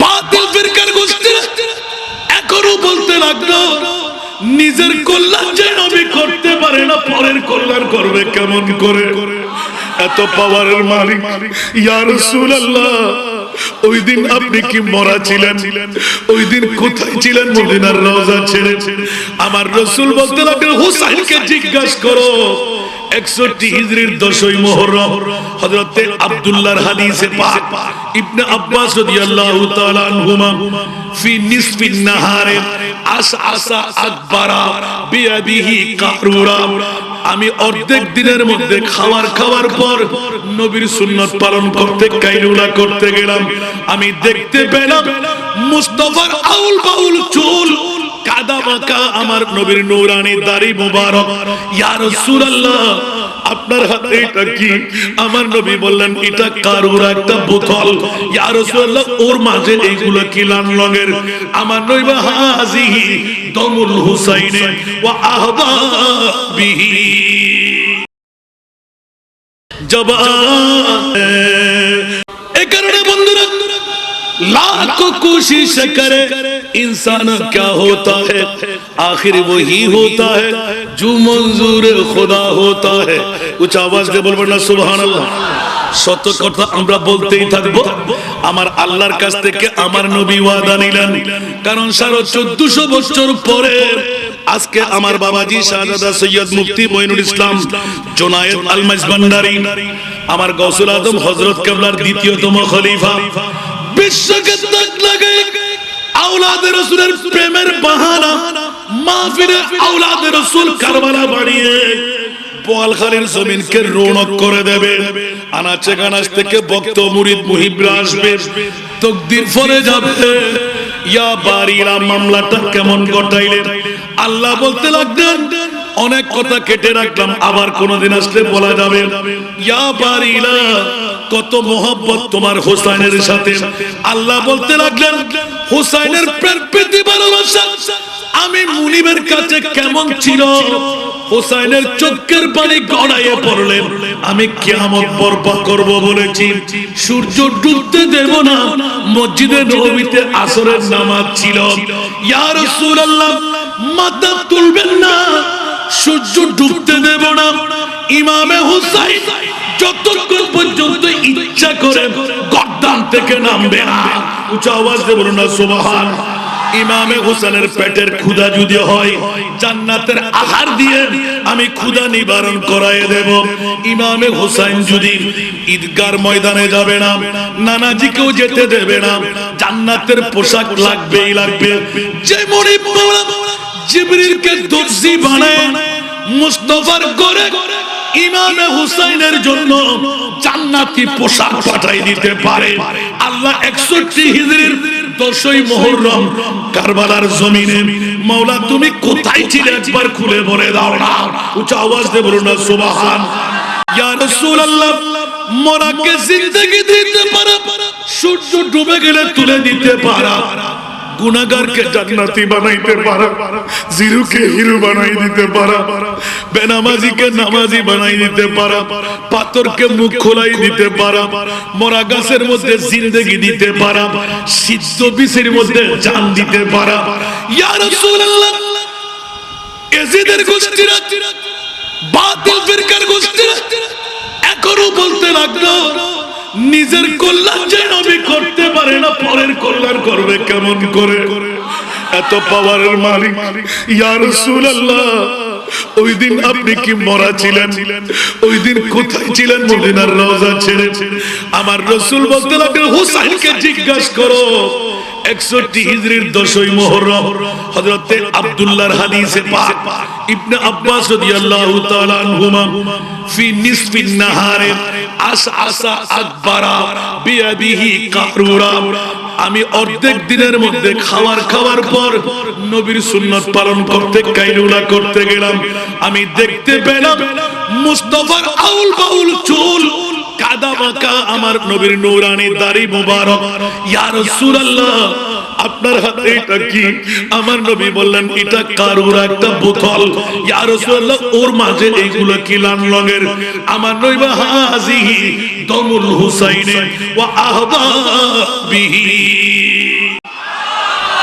বাতিল ফিরকার গোষ্ঠীরা এখনও বলতে লাগল, নিজের কল্যাণ যে নবী করতে পারে না, পরের কল্যাণ করবে কেমন করে? এত পাওয়ারের মালিক, ইয়া রাসূলুল্লাহ, ওই দিন আপনি কি মরা ছিলেন? ওই দিন কোথায় ছিলেন মদিনার রওজা ছেড়ে? আমার রসুল বলতে লাগলেন, হুসাইনকে জিজ্ঞাসা করো। একষট্টি দশই হাদিসে পাক ইবনে আব্বাস আমি অর্ধেক দিনের মধ্যে খাবার খাওয়ার পর নবীর সুন্নত পালন করতে কাইলুলা করতে গেলাম। আমি দেখতে পেলাম মুস্তাফার আউল বাউল চুল কাদা আমার নবীর নূরানি দাড়ি মুবারক। ইয়া রাসূলুল্লাহ, আপনার হাতে এটা কি? আমার নবী বললেন, এটা কারুর একটা বোতল। ইয়া রাসূলুল্লাহ, ওর মাঝে এইগুলো কি লাল রঙের? আমার নবী হাজিহি দমুল হুসাইনে ওয়া আহবাবিহি জবান এই কারণে বন্ধুরা लाखों कोशिश करे इंसान क्या होता है आखिर वही होता है जो मंजूर खुदा होता है कुछ आवाज দিয়ে বলবেন না সুবহানাল্লাহ সত্য কথা আমরা বলতেই থাকবো আমার আল্লাহর কাছ থেকে আমার নবী ওয়াদা নিলেন কারণ সাড়ে চোদ্দশো বছর পরে আজকে আমার বাবাজি শাহজাদা সৈয়দ মুফতি মঈনুল ইসলাম জোনায়েদ আলমাজ ভান্ডারী আমার গৌসুল আজম হযরত কেবলার দ্বিতীয়তম খলিফা বিশ্বকে তাক লাগাই রসুলের প্রেমের বাহানা। রসুল কারবালা জমিনকে রৌনক করে দেবে। আনাচে গানাচ থেকে ভক্ত, মুরিদ, মুহিবরা আসবে। তকদির ফলে যাবে। ইয়া বাড়িরা মামলাটা কেমন ঘটাইলে আল্লাহ বলতে লাগলেন অনেক কথা কেটে রাখলাম, আবার কোনদিন আসলে বলা যাবে। কত মোহব্বত তোমার হোসাইনের সাথে। আল্লাহ বলতে লাগলেন, হোসাইনের প্রেম ভালোবাসা, আমি মুনিবের কাছে কেমন ছিল? হোসাইনের চোখের পানি গড়াইয়ে পড়লেন, আমি কিয়ামত বরপা করব বলেছি। সূর্য ডুবতে দেব না, মসজিদে নবীতে আসরের নামাজ ছিল। ইয়া রাসূলুল্লাহ, মাথা তুলবেন না সূর্য ডুবতে দেব না। ইমামে হুসাইন যতক্ষণ পর্যন্ত ইচ্ছা করে গর্দান থেকে নামবে না। উঁচু আওয়াজ বলুন না, সুবহান। ইমামে হোসেনের পেটের ক্ষুধা যদি হয়, জান্নাতের আহার দিয়ে আমি ক্ষুধা নিবারণ করায় দেব। ইমামে হোসেন যদি ঈদগার ময়দানে যাবে না, নানাজিকেও যেতে দেবে না, জান্নাতের পোশাক লাগবেই লাগবে। যে মরিব মাওলা জিবরিলকে দর্জি বানায়, মুস্তফার করে ইমামে হুসাইনের জন্য জান্নাতি পোশাক পাঠাই দিতে পারে। আল্লাহ একষট্টি হিজরির দশই মোহররম কারবালার জমিনে, মাওলা তুমি কোথায় ছিলে একবার খুলে বলে দাও না। উচ্চ আওয়াজ দিয়ে বলুন না, সুবহান। ইয়া রাসূলুল্লাহ, মরাকে জিন্দেগি দিতে পারা, সূর্য ডুবে গেলে তুলে দিতে পারা। গুনাগারকে জান্নাতি বানাইতে পারা, জিরুকে হিরু বানাই দিতে পারা, বেনামাজিকে নামাজি বানাই দিতে পারা, পাথরকে মুখ খোলাই দিতে পারা, মরা গাছের মধ্যে জিন্দেগি দিতে পারা, সিদ্ধ বিষের মধ্যে জান দিতে পারা। ইয়া রাসূলুল্লাহ, এজিদের গোষ্ঠীরা, বাতিল ফিরকার গোষ্ঠীরা, এখনও বলতে লাগল নিজের কল্যাণ যে নবী করতে পারে না, পরের কল্যাণ করবে কেমন করে? এত পাওয়ারের মালিক। ইয়া রাসূলুল্লাহ, ওই দিন আপনি কি মরা ছিলেন? ওই দিন কোথায় ছিলেন মদিনার রওজা ছেড়ে? আমার রসুল বলতে লাগলেন হুসাইনকে জিজ্ঞাসা করো। একষট্টি হিজরির দশই মোহরম হযরতে আব্দুল্লাহর হাদিসে পাক। ইবনে আব্বাস রাদিয়াল্লাহু তাআলা আনহুমা ফি নিসফিন নাহারে, আস আসা আকবারা বিয়াদিহি কারুরা আমি অর্ধেক দিনের মধ্যে খাবার খাওয়ার পর নবীর সুন্নত পালন করতে, কাইলুলা করতে গেলাম। আমি দেখতে পেলাম মুস্তফার আউল বাউল চুল কাদা বাঁকা আমার নবীর নূরানি দাড়ি মুবারক। ইয়া রাসূলুল্লাহ আপনার হাতে এটা কি? আমার নবী বললেন, এটা কারুর একটা বোতল? ইয়া রাসূলুল্লাহ, ওর মাঝে এইগুলো কি লাল রঙের? আমার নবী বা হাজিহি দমুল হুসাইনে ওয়া আহবা বিহি।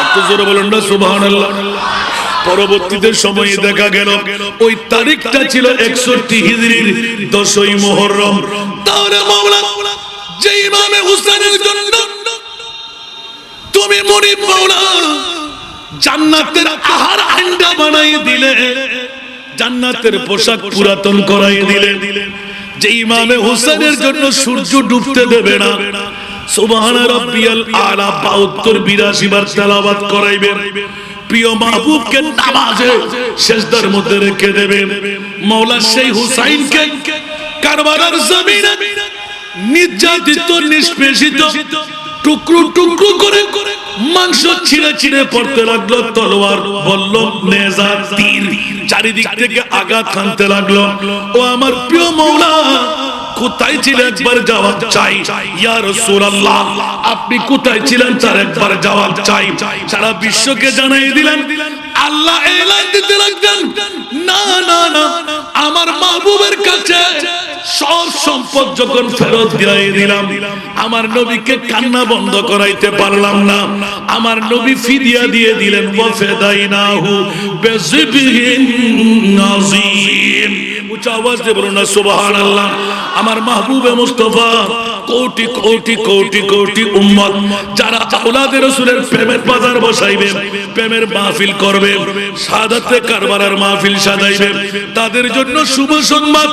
একটু জোরে বলুন না, সুবহানাল্লাহ। পরবর্তীতে সময়ে দেখা গেল, ওই তারিখটা ছিল একষট্টি হিজরির দশই মোহরম তাহলে মাওলা যে ইমামে হুসেনের জন্য তুমি মরিব মাওলা জান্নাতের আহার আন্ডা বানাই দিলে, জান্নাতের পোশাক পুরাতন করাই দিলে। যে ইমামে হুসেনের জন্য সূর্য ডুবতে দেবে না, সুবহান আলা 72 82 বার তেলাওয়াত প্রিয় মাহবুবকে নামাজে সেজদার মধ্যে রেখে দেবেন সেই হুসাইনকে জমিনে নির্যাতিত, নিষ্পেষিত টুকরো টুকরো করে মাংস ছিঁড়ে ছিঁড়ে পড়তে লাগল, তলোয়ার বলল, নেজা তীর। চারিদিক থেকে আঘাত হানতে লাগল। ও আমার প্রিয় মৌলা, কোথায় ছিলেন একবার যাওয়া চাই? ইয়া রাসূলুল্লাহ, আপনি কোথায় ছিলেন তার একবার যাওয়া চাই? সারা বিশ্বকে জানাই দিলেন আল্লাহ এলান দিতে লাগলেন, না না না, আমার মাহবুবের কাছে সব সম্পদ যখন ফেরত দিয়ে দিলাম, আমার নবীকে কান্না বন্ধ করাইতে পারলাম না। আমার নবী ফিরিয়া দিয়ে দিলেন, ওয়াফেদাইনাহু বিযিবিন নাযীম। উচ্চ আওয়াজ বলুন না, সুবহানাল্লাহ। আমার মাহবুবে মুস্তফা কোটি কোটি কোটি কোটি উম্মত যারা আওলাদে রাসূলের প্রেমের বাজার বসাইবে, প্রেমের মাহফিল করবে সাদাতে কারবারার মাহফিল সাজাইবে। তাদের জন্য শুভ সংবাদ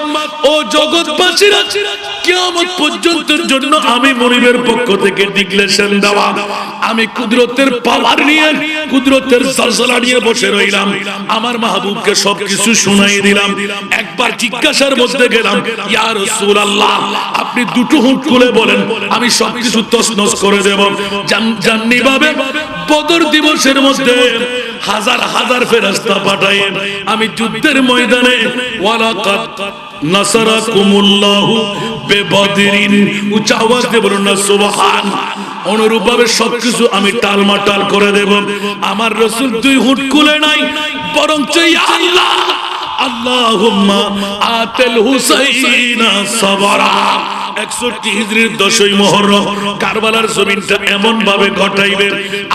ও জগৎবাসীরা কিয়ামত পর্যন্তের জন্য আমি মনিবের পক্ষ থেকে ডিক্লেরেশন দেওয়া। আমি কুদরতের পাওয়ার নিয়ে, কুদরতের জলজলা নিয়ে বসে রইলাম। আমার মাহবুবকে সবকিছু শুনাই দিলাম। একবার জিজ্ঞাসার মধ্যে গেলাম, ইয়া রাসূলুল্লাহ, আপনি দুটো হুঁট খুলে বলেন, আমি সবকিছু তছনছ করে দেব। জাননি ভাবে? বদর দিবসের মধ্যে হাজার হাজার ফেরেশতা পাঠায় আমি যুদ্ধের ময়দানে ওয়ালাকাত নাসারাকুমুল্লাহু বিবদরিন। উচ্চ আওয়াজ দিয়ে বলুন না, সুবহান। অনুরূপভাবে সবকিছু আমি টালমাটাল করে দেব। আমার রসুল দুই হুট খুলে নাই বরং আল্লাহ। আল্লাহুম্মা আতেল হুসাইনা সাবরা। একষট্টি হিজরির দশই মহরম, কারবালার জমিনটা এমন ভাবে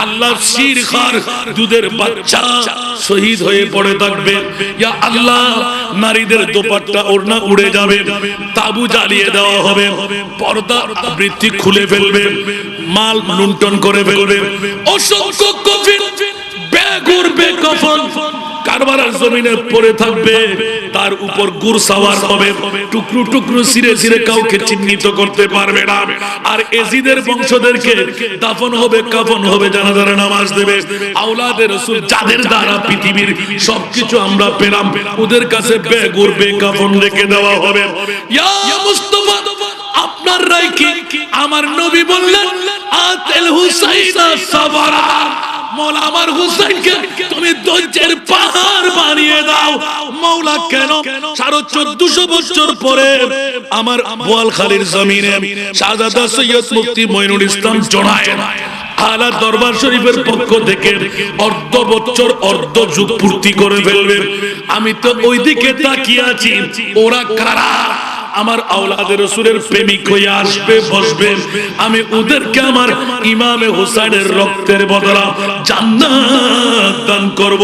আল্লাহ শির খার দুধের বাচ্চা শহীদ হয়ে পড়ে থাকবে। ইয়া আল্লাহ, নারীদের দোপাট্টা ওড়না উড়ে যাবে, তাবু জ্বালিয়ে দেওয়া হবে, পর্দা বৃত্তি খুলে ফেলবে, মাল লুণ্ঠন করে ফেলবে। অসংখ্য কফিন, বেগুর বেকফন জমিনে পড়ে থাকবে, তার উপর গুর সাওয়ার হবে সিরে সিরে কাউকে চিহ্নিত করতে পারবে না। আর এজিদের বংশদেরকে দাফন হবে, কাফন হবে নামাজ দেবে। আওলাদের রাসূল যাদের দ্বারা পৃথিবীর সবকিছু আমরা পেলাম, ওদের কাছে বেগুর বেকাফন রেখে দেওয়া হবে। আপনার রায় কি? আমার নবী বললেন, আতেল হুসাইনা সাবারা মৌলা আমার হুসাইনকে তুমি পাহাড় বানিয়ে দাও। মৌলা কেন? সাড়ে চোদ্দশো বছর পরে আমার বোয়ালখালীর জমিনে শাহজাদা সৈয়দ মুফতি মইনুল ইসলাম জড়ায় আলা দরবার শরীফের পক্ষ থেকে অর্ধ বছর, অর্ধ যুগ পূর্তি করে ফেলবে। আমি তো ওইদিকে তাকিয়ে আছি। ওরা কারা? আমার আওলাদের রসুলের প্রেমিক হয়ে আসবে, বসবে। আমি ওদেরকে আমার ইমামে হোসাইনের রক্তের বদলা জান্নাত দান করব।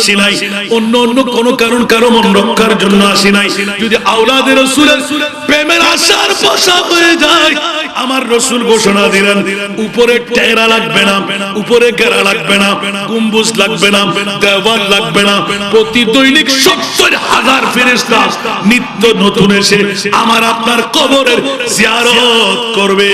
নাই। অন্য অন্য কোন কারণ কারও মন রক্ষার জন্য আসি নাই। যদি আওলাদের রসুলের প্রেমের আশার বসা হয়ে যায়, আমার রসুল ঘোষণা দিলেন, উপরে টেরা লাগবে না, উপরে গেরা লাগবে না, গুম্বুজ লাগবে না, দেওয়াল লাগবে না, প্রতি দৈনিক সত্তর হাজার ফেরেস্তা নিত্য নতুন এসে আমার আপনার কবরের জিয়ারত করবে।